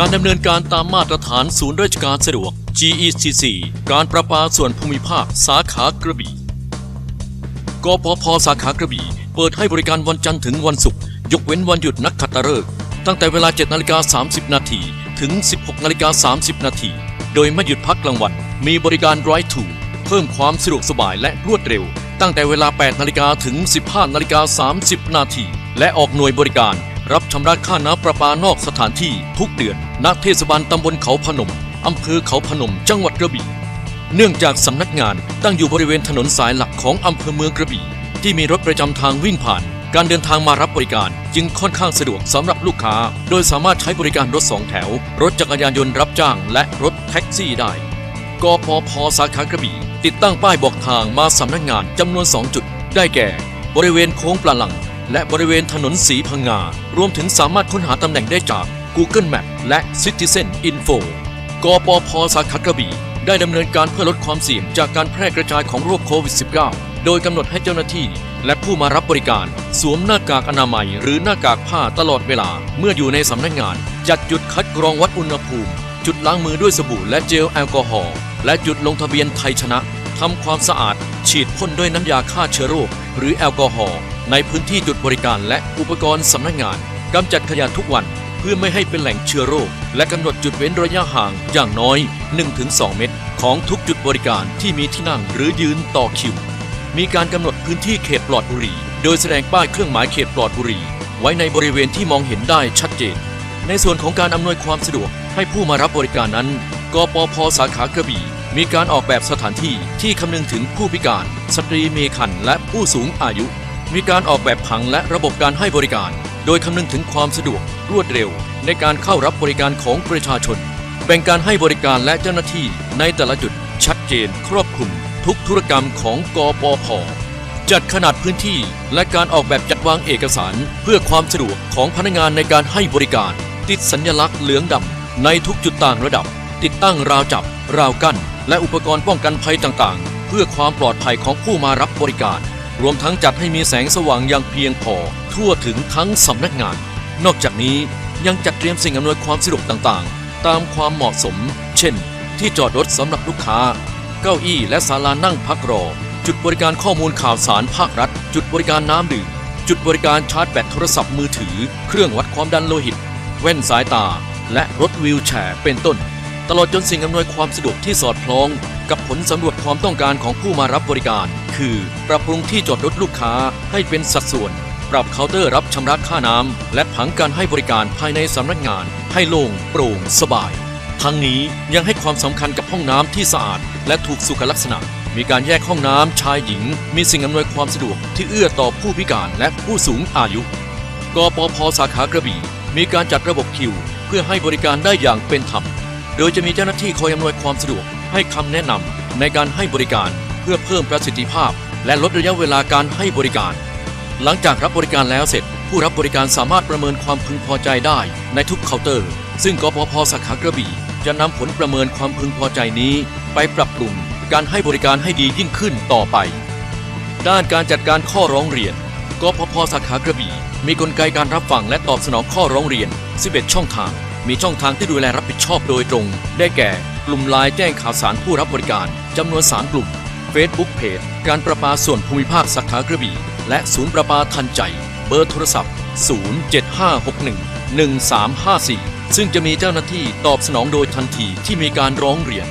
การดำเนินการตามมาตรฐานศูนย์ราชการสะดวก GECC การประปาส่วนภูมิภาคสาขากระบี่กปพสาขากระบี่ เปิดให้บริการวันจันทร์ถึงวันศุกร์ยกเว้นวันหยุดนักขัตฤกษ์ตั้งแต่เวลา 7นาฬิกา30 นาทีถึง 16นาฬิกา30 นาทีโดยไม่หยุดพักกลางวัน มีบริการ Drive to เพิ่มความสะดวกสบายและรวดเร็ว ตั้งแต่เวลา 8นาฬิกาถึง 15นาฬิกา30 นาทีและออกหน่วยบริการ รับชำระค่าน้ำประปานอกสถานที่ทุกเดือนณเทศบาลตำบลเขาพนมอำเภอเขาพนม จังหวัดกระบี่ เนื่องจากสำนักงานตั้งอยู่บริเวณถนนสายหลักของอำเภอเมืองกระบี่ ที่มีรถประจำทางวิ่งผ่าน การเดินทางมารับบริการ จึงค่อนข้างสะดวกสำหรับลูกค้า โดยสามารถใช้บริการรถสองแถว รถจักรยานยนต์รับจ้าง และรถแท็กซี่ได้กพพสาขากระบี่ ติดตั้งป้ายบอกทางมาสำนักงานจำนวน 2 จุด ได้แก่ บริเวณโค้งปลาหลัง และบริเวณถนนสีพังงา รวมถึงสามารถค้นหาตำแหน่งได้จาก Google Map และ Citizen Info กปพสาขากระบี่ได้ดำเนินการเพื่อลดความเสี่ยงจากการแพร่กระจายของโรคโควิด -19 โดยกำหนดให้เจ้าหน้าที่และผู้มารับบริการ สวมหน้ากากอนามัย หรือหน้ากากผ้าตลอดเวลา เมื่ออยู่ในสำนักงาน จัดจุดคัดกรองวัดอุณหภูมิ จุดล้างมือด้วยสบู่และเจลแอลกอฮอล์และจุดลงทะเบียนไทยชนะทำความสะอาด ฉีดพ่นด้วยน้ำยาฆ่าเชื้อโรคหรือแอลกอฮอล์ในพื้นที่จุดบริการและอุปกรณ์สำนักงานกำจัดขยะทุกวันเพื่อไม่ให้เป็นแหล่งเชื้อโรค และกำหนดจุดเว้นระยะห่างอย่างน้อย 1-2 เมตร ของทุกจุดบริการที่มีที่นั่งหรือยืนต่อคิว มีการกำหนดพื้นที่เขตปลอดบุหรี่ โดยแสดงป้ายเครื่องหมายเขตปลอดบุหรี่ ไว้ในบริเวณที่มองเห็นได้ชัดเจน ในส่วนของการอำนวยความสะดวกให้ผู้มารับบริการนั้น กปพสาขากระบี่ มีการออกแบบสถานที่ที่คำนึงถึงผู้พิการ สตรีเมคันและผู้สูงอายุ มีการออกแบบผังและระบบการให้บริการ โดยคำนึงถึงความสะดวกรวดเร็ว ในการเข้ารับบริการของประชาชน แบ่งการให้บริการและเจ้าหน้าที่ในแต่ละจุดชัดเจนครอบคลุม ทุกธุรกรรมของกปพจัดขนาดพื้นที่และการออกแบบจัดวางเอกสาร เพื่อความสะดวกของพนักงานในการให้บริการ ติดสัญลักษณ์เหลืองดำในทุกจุดต่างระดับ ติดตั้งราวจับ ราวกั้น และอุปกรณ์ป้องกันภัยต่างๆ เพื่อความปลอดภัยของผู้มารับบริการ รวมทั้งจัดให้มีแสงสว่างอย่างเพียงพอ ทั่วถึงทั้งสำนักงาน นอกจากนี้ยังจัดเตรียมสิ่งอำนวยความสะดวกต่างๆ ตามความเหมาะสม เช่น ที่จอดรถสำหรับลูกค้า เก้าอี้และศาลานั่งพักรอ จุดบริการข้อมูลข่าวสารภาครัฐ จุดบริการน้ำดื่ม จุดบริการชาร์จแบตโทรศัพท์มือถือ เครื่องวัดความดันโลหิต แว่นสายตา และรถวีลแชร์เป็นต้น ตลอดจนสิ่งอำนวยความสะดวกที่สอดคล้อง กับผลสำรวจความต้องการของผู้มารับบริการ คือปรับปรุงที่จอดรถลูกค้าให้เป็นสัดส่วน ปรับเคาน์เตอร์รับชำระค่าน้ำและผังการให้บริการภายในสำนักงาน ให้โล่งโปร่งสบาย ทั้งนี้ยังให้ความสำคัญกับห้องน้ำที่สะอาด และถูกสุขลักษณะ มีการแยกห้องน้ำชายหญิง มีสิ่งอำนวยความสะดวกที่เอื้อต่อผู้พิการและผู้สูงอายุกปพสาขากระบี่ มีการจัดระบบคิว เพื่อให้บริการได้อย่างเป็นธรรม โดยจะมีเจ้าหน้าที่คอยอำนวยความสะดวกให้คำแนะนำในการให้บริการเพื่อเพิ่มประสิทธิภาพ และลดระยะเวลาการให้บริการ หลังจากรับบริการแล้วเสร็จ ผู้รับบริการสามารถประเมินความพึงพอใจได้ในทุกเคาน์เตอร์ ซึ่งกปพสาขากระบี่ จะนำผลประเมินความพึงพอใจนี้ ไปปรับปรุงการให้บริการให้ดียิ่งขึ้นต่อไป ด้านการจัดการข้อร้องเรียนกพพสาขากระบี่ มีกลไกการรับฟังและตอบสนองข้อร้องเรียน 11 ช่องทาง มีช่องทางที่ดูแลรับผิดชอบโดยตรง ได้แก่ กลุ่มไลน์แจ้งข่าวสารผู้รับบริการจำนวน 3 กลุ่ม Facebook Page การประปาส่วนภูมิภาคสาขากระบี่ และศูนย์ประปาทันใจ เบอร์โทรศัพท์ 075611354 ซึ่งจะมีเจ้าหน้าที่ตอบสนองโดยทันทีที่มีการร้องเรียน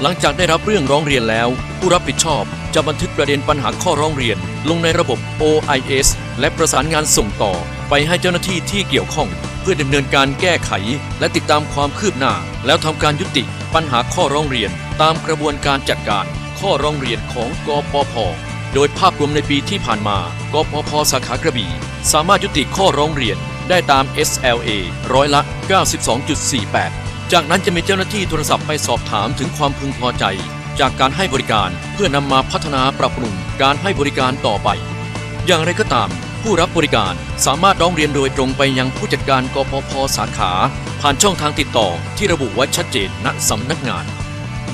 หลังจากได้รับเรื่องร้องเรียนแล้ว ผู้รับผิดชอบจะบันทึกประเด็นปัญหาข้อร้องเรียน ลงในระบบ OIS และประสานงานส่งต่อ ไปให้เจ้าหน้าที่ที่เกี่ยวข้อง เพื่อดำเนินการแก้ไข และติดตามความคืบหน้า แล้วทำการยุติปัญหาข้อร้องเรียน ตามกระบวนการจัดการ ข้อร้องเรียนของกปพโดยภาพรวมในปีที่ผ่านมากปพสาขากระบี่สามารถยุติข้อร้องเรียนได้ตาม SLA ร้อยละ 92.48 จากนั้นจะมีเจ้าหน้าที่โทรศัพท์ไปสอบถามถึงความพึงพอใจ จากการให้บริการเพื่อนำมาพัฒนาปรับปรุงการให้บริการต่อไป อย่างไรก็ตาม ผู้รับบริการสามารถร้องเรียนโดยตรงไปยังผู้จัดการกปพสาขา ผ่านช่องทางติดต่อที่ระบุไว้ชัดเจนณสำนักงาน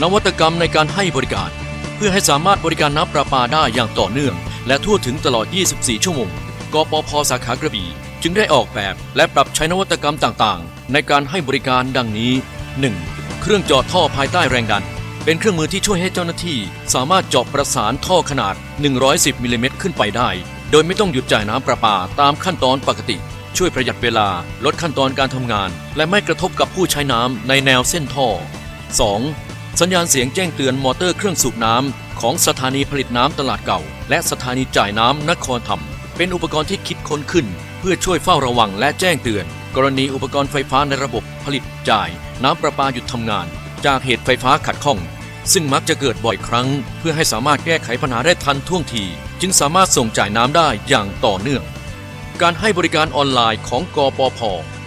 นวัตกรรมในการให้บริการ เพื่อให้สามารถบริการน้ำประปาได้อย่างต่อเนื่อง และทั่วถึงตลอด 24 ชั่วโมงกปพสาขากระบี่จึงได้ออกแบบและปรับใช้นวัตกรรมต่างๆ ในการให้บริการดังนี้ 1. เครื่องเจาะท่อภายใต้แรงดัน เป็นเครื่องมือที่ช่วยให้เจ้าหน้าที่ สามารถเจาะประสานท่อขนาด 110มิลลิเมตรขึ้นไปได้ โดยไม่ต้องหยุดจ่ายน้ำประปาตามขั้นตอนปกติ ช่วยประหยัดเวลา ลดขั้นตอนการทำงาน และไม่กระทบกับผู้ใช้น้ำในแนวเส้นท่อ 2. สัญญาณเสียงแจ้งเตือนมอเตอร์เครื่องสูบน้ำของสถานีผลิตน้ำตลาดเก่า และสถานีจ่ายน้ำนครธรรม เป็นอุปกรณ์ที่คิดค้นขึ้น เพื่อช่วยเฝ้าระวังและแจ้งเตือน กรณีอุปกรณ์ไฟฟ้าในระบบผลิตจ่าย น้ำประปาหยุดทำงาน จากเหตุไฟฟ้าขัดข้อง ซึ่งมักจะเกิดบ่อยครั้ง เพื่อให้สามารถแก้ไขปัญหาได้ทันท่วงที จึงสามารถส่งจ่ายน้ำได้อย่างต่อเนื่อง การให้บริการออนไลน์ของกปพ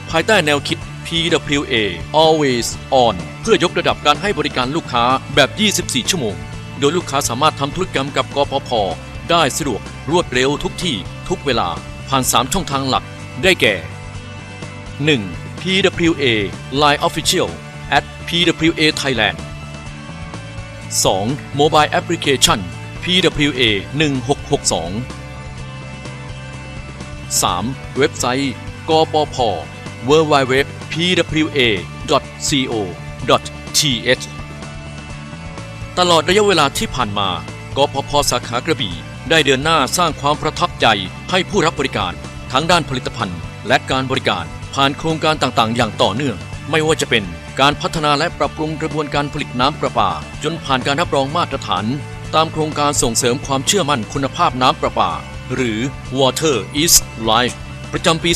ภายใต้แนวคิด PWA Always On เพื่อยกระดับการให้บริการลูกค้าแบบ 24 ชั่วโมง โดยลูกค้าสามารถทำธุรกรรมกับกปพได้สะดวกรวดเร็วทุกที่ทุกเวลาผ่าน 3 ช่องทางหลักได้แก่ 1. PWA Line Official at PWA Thailand 2. Mobile Application PWA 1662 3. เว็บไซต์ กปพ www.pwa.co.th ตลอดระยะเวลาที่ผ่านมากปพสาขากระบี่ ได้เดินหน้าสร้างความประทับใจให้ผู้รับบริการทั้งด้านผลิตภัณฑ์ และการบริการ ผ่านโครงการต่างๆ อย่างต่อเนื่อง ไม่ว่าจะเป็นการพัฒนาและปรับปรุงกระบวนการผลิตน้ำประปา จนผ่านการรับรองมาตรฐาน ตามโครงการส่งเสริมความเชื่อมั่นคุณภาพน้ำประปา หรือ Water is Life ประจำปี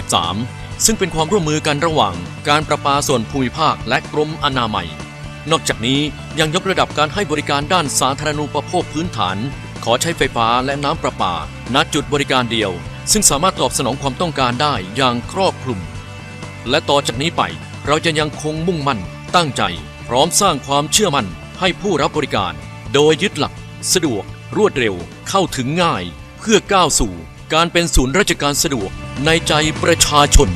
2563 ซึ่งเป็นความร่วมมือกันระหว่างการประปาส่วนภูมิภาคและกรมอนามัย นอกจากนี้ยังยกระดับการให้บริการด้านสาธารณูปโภคพื้นฐาน ขอใช้ไฟฟ้าและน้ำประปา ณ จุดบริการเดียว ซึ่งสามารถตอบสนองความต้องการได้อย่างครอบคลุม และต่อจากนี้ไปเราจะยังคงมุ่งมั่นตั้งใจ พร้อมสร้างความเชื่อมั่นให้ผู้รับบริการ โดยยึดหลัก สะดวก รวดเร็วเข้าถึงง่าย เพื่อก้าวสู่ การเป็นศูนย์ราชการสะดวกในใจประชาชน